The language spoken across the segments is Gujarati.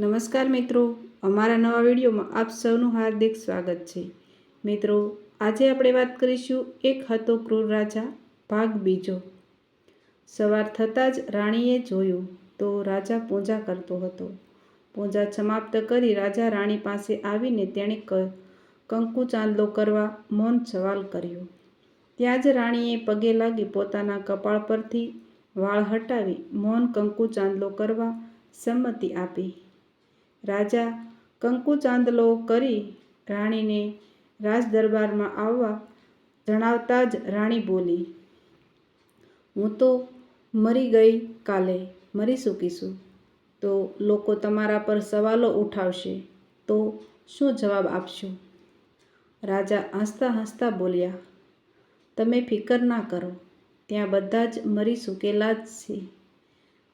નમસ્કાર મિત્રો, અમારા નવા વિડીયોમાં આપ સૌનું હાર્દિક સ્વાગત છે. મિત્રો, આજે આપણે વાત કરીશું એક હતો ક્રૂર રાજા, ભાગ બીજો. સવાર થતાં જ રાણીએ જોયું તો રાજા પૂજા કરતો હતો. પૂજા સમાપ્ત કરી રાજા રાણી પાસે આવીને તેણે કંકુ ચાંદલો કરવા મૌન સવાલ કર્યો. ત્યાં જ રાણીએ પગે લાગી પોતાના કપાળ પરથી વાળ હટાવી મૌન કંકુ ચાંદલો કરવા સંમતિ આપી. રાજા કંકુ ચાંદલો કરી રાણીને રાજ દરબારમાં આવવા જણાવતા જ રાણી બોલી, હું તો મરી ગઈ કાલે મરી ચૂકીશું તો લોકો તમારા પર સવાલો ઉઠાવશે, તો શું જવાબ આપશો? રાજા હસતા હસતા બોલ્યા, તમે ફિકર ના કરો, ત્યાં બધા જ મરી ચૂકેલા જ છે.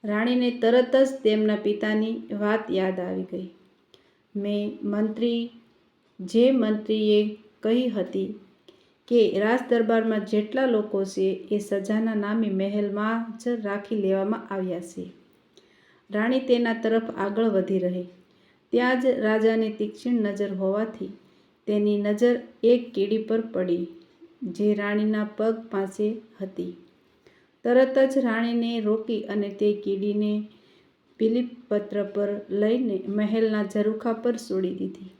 રાણીને તરત જ તેમના પિતાની વાત યાદ આવી ગઈ. મેં મંત્રી, જે મંત્રીએ કહી હતી કે રાજ દરબારમાં જેટલા લોકો છે એ સજાના નામે મહેલમાં જ રાખી લેવામાં આવ્યા છે. રાણી તેના તરફ આગળ વધી રહી. ત્યાં જ રાજાની તીક્ષ્ણ નજર હોવાથી તેની નજર એક કીડી પર પડી, જે રાણીના પગ પાસે હતી. તરત જ રાણીને રોકી અને તે કીડીને પીલીપત્ર પર લઈને મહેલના ઝરૂખા પર છોડી દીધી.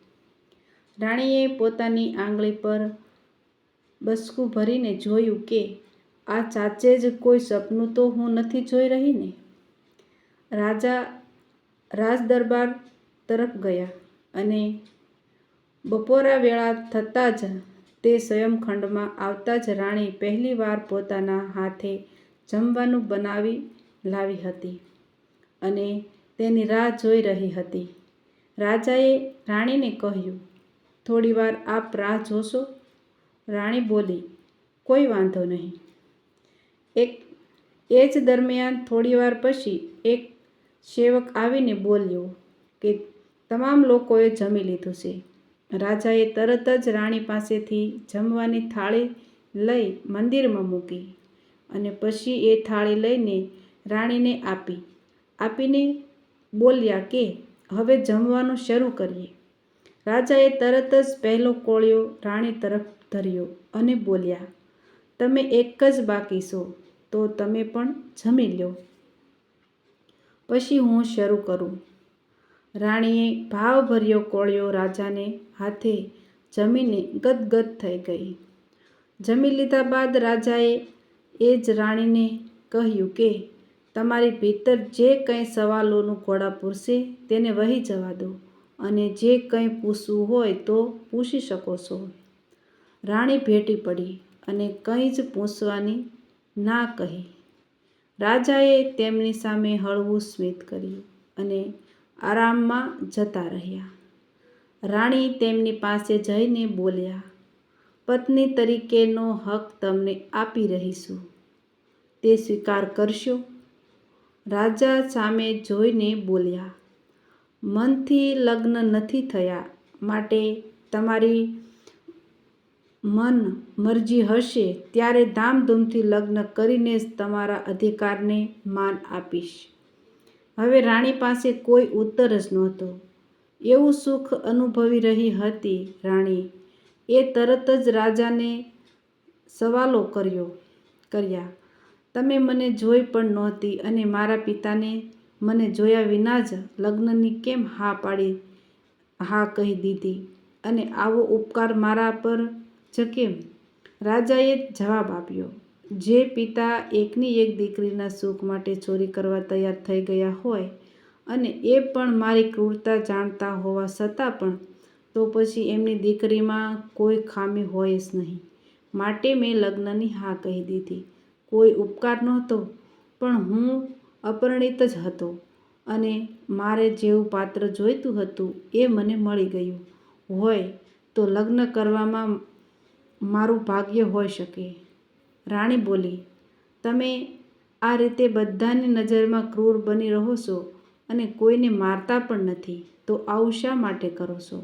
રાણીએ પોતાની આંગળી પર બસકું ભરીને જોયું કે આ સાચે જ કોઈ સપનું તો હું નથી જોઈ રહી ને? રાજા રાજદરબાર તરફ ગયા અને બપોરા વેળા થતાં જ તે સ્વયંખંડમાં આવતા જ રાણી પહેલીવાર પોતાના હાથે જમવાનું બનાવી લાવી હતી અને તેની રાહ જોઈ રહી હતી. રાજાએ રાણીને કહ્યું, થોડીવાર આપ રાહ જોશો? રાણી બોલી, કોઈ વાંધો નહીં. એક, એ જ દરમિયાન થોડીવાર પછી એક સેવક આવીને બોલ્યો કે, તમામ લોકોએ જમી લીધું છે. રાજાએ તરત જ રાણી પાસેથી જમવાની થાળી લઈ મંદિરમાં મૂકી. અને પછી એ થાળી લઈને રાણીને આપી. આપીને બોલ્યા કે, હવે જમવાનું શરૂ કરીએ. રાજાએ તરત જ પહેલો કોળિયો રાણી તરફ ધર્યો અને બોલ્યા, તમે એક જ બાકી છો, તો તમે પણ જમી લો પછી હું શરૂ કરું. રાણીએ ભાવભર્યો કોળિયો રાજાને હાથે જમીને ગદગદ થઈ ગઈ. જમી લીધા બાદ રાજાએ એ જ રાણીને કહ્યું કે, તમારી ભીતર જે કંઈ સવાલોનું ઘોડા પૂરશે તેને વહી જવા દો અને જે કંઈ પૂછવું હોય તો પૂછી શકો છો. રાણી ભેટી પડી અને કંઈ જ પૂછવાની ના કહી. રાજાએ તેમની સામે હળવું સ્મિત કર્યું અને આરામમાં જતા રહ્યા. રાણી તેમની પાસે જઈને બોલ્યા પત્ની તરીકેનો હક તમને આપી રહીશું. તે સ્વીકાર કરશો? રાજા સામે જોઈને બોલ્યા, મનથી લગ્ન નથી થયા. માટે તમારી મન મરજી હશે ત્યારે ધામધૂમથી લગ્ન કરીને જ તમારા અધિકારને માન આપીશ. હવે રાણી પાસે કોઈ ઉત્તર જ નહોતો. એવું સુખ અનુભવી રહી હતી રાણી. એ તરત જ રાજાને સવાલો કર્યો, કર્યા, તમે મને જોઈ પણ નહોતી અને મારા પિતાને મને જોયા વિના જ લગ્નની કેમ હા પાડી, હા કહી દીધી અને આવો ઉપકાર મારા પર જ કેમ? રાજાએ જવાબ આપ્યો, જે પિતા એકની એક દીકરીના સુખ માટે ચોરી કરવા તૈયાર થઈ ગયા હોય અને એ પણ મારી ક્રૂરતા જાણતા હોવા છતાં પણ તો પછી એમની દીકરીમાં કોઈ ખામી હોય જ નહીં. માટે મેં લગ્નની હા કહી દીધી. કોઈ ઉપકાર નહોતો, પણ હું અપરિણિત જ હતો અને મારે જેવું પાત્ર જોઈતું હતું એ મને મળી ગયું. હોય તો લગ્ન કરવામાં મારું ભાગ્ય હોઈ શકે. રાણી બોલી, તમે આ રીતે બધાની નજરમાં ક્રૂર બની રહો છો અને કોઈને મારતા પણ નથી, તો આવું શા માટે કરો છો?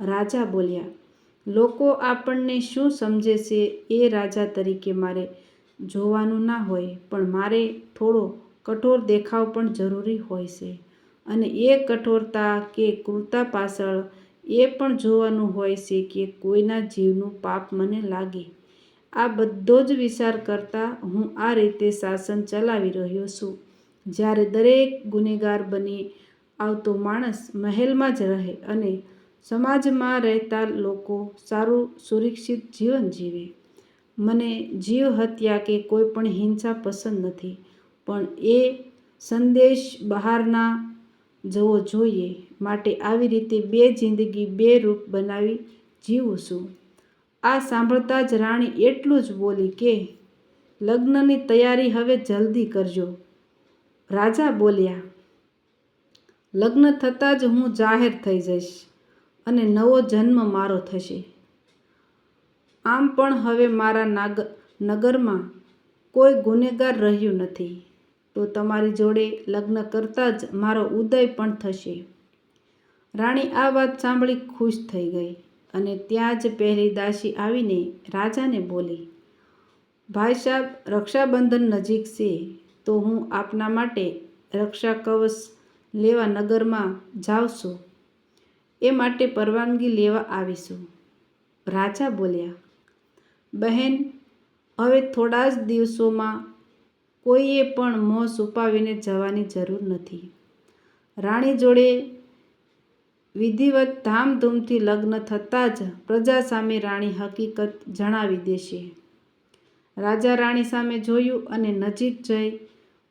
રાજા બોલ્યા, લોકો આપણને શું સમજે છે એ રાજા તરીકે મારે જોવાનું ના હોય, પણ મારે થોડો કઠોર દેખાવ પણ જરૂરી હોય છે. અને એ કઠોરતા કે ક્રૂરતા પાછળ એ પણ જોવાનું હોય છે કે કોઈના જીવનું પાપ મને લાગે. આ બધો જ વિચાર કરતાં હું આ રીતે શાસન ચલાવી રહ્યો છું. જ્યારે દરેક ગુનેગાર બની આવતો માણસ મહેલમાં જ રહે અને સમાજમાં રહેતા લોકો સારું સુરક્ષિત જીવન જીવે. મને જીવ હત્યા કે કોઈ પણ હિંસા પસંદ નથી, પણ એ સંદેશ બહારના જવો જોઈએ માટે આવી રીતે બે જિંદગી બે રૂપ બનાવી જીવું છું. આ સાંભળતા જ રાણી એટલું જ બોલી કે, લગ્નની તૈયારી હવે જલ્દી કરજો. રાજા બોલ્યા, લગ્ન થતાં જ હું જાહેર થઈ જઈશ. અને નવો જન્મ મારો થશે. આમ પણ હવે મારા નાગ, નગરમાં કોઈ ગુનેગાર રહ્યું નથી. તો તમારી જોડે લગ્ન કરતાં જ મારો ઉદય પણ થશે. રાણી આ વાત સાંભળી ખુશ થઈ ગઈ અને ત્યાં જ પહેલી દાસી આવીને રાજાને બોલી, ભાઈ સાહેબ રક્ષાબંધન નજીક છે, તો હું આપના માટે રક્ષા કવચ લેવા નગરમાં જાઉં છું. એ માટે પરવાનગી લેવા આવીશું. રાજા બોલ્યા, બહેન, હવે થોડા જ દિવસોમાં કોઈએ પણ મોં છુપાવીને જવાની જરૂર નથી. રાણી જોડે વિધિવત ધામધૂમથી લગ્ન થતાં જ પ્રજા સામે રાણી હકીકત જણાવી દેશે. રાજા રાણી સામે જોયું અને નજીક જઈ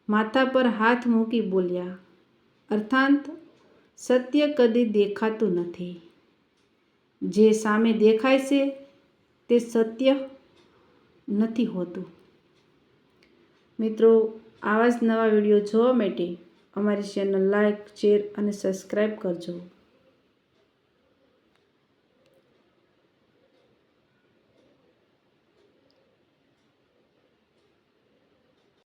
માથા પર હાથ મૂકી બોલ્યા, અર્થાંત સત્ય કદી દેખાતું નથી. જે સામે દેખાય છે, તે સત્ય નથી હોતું. મિત્રો, આવા જ નવા વીડિયો જોવા માટે અમારી ચેનલ લાઈક, શેર અને સબસ્ક્રાઈબ કરજો.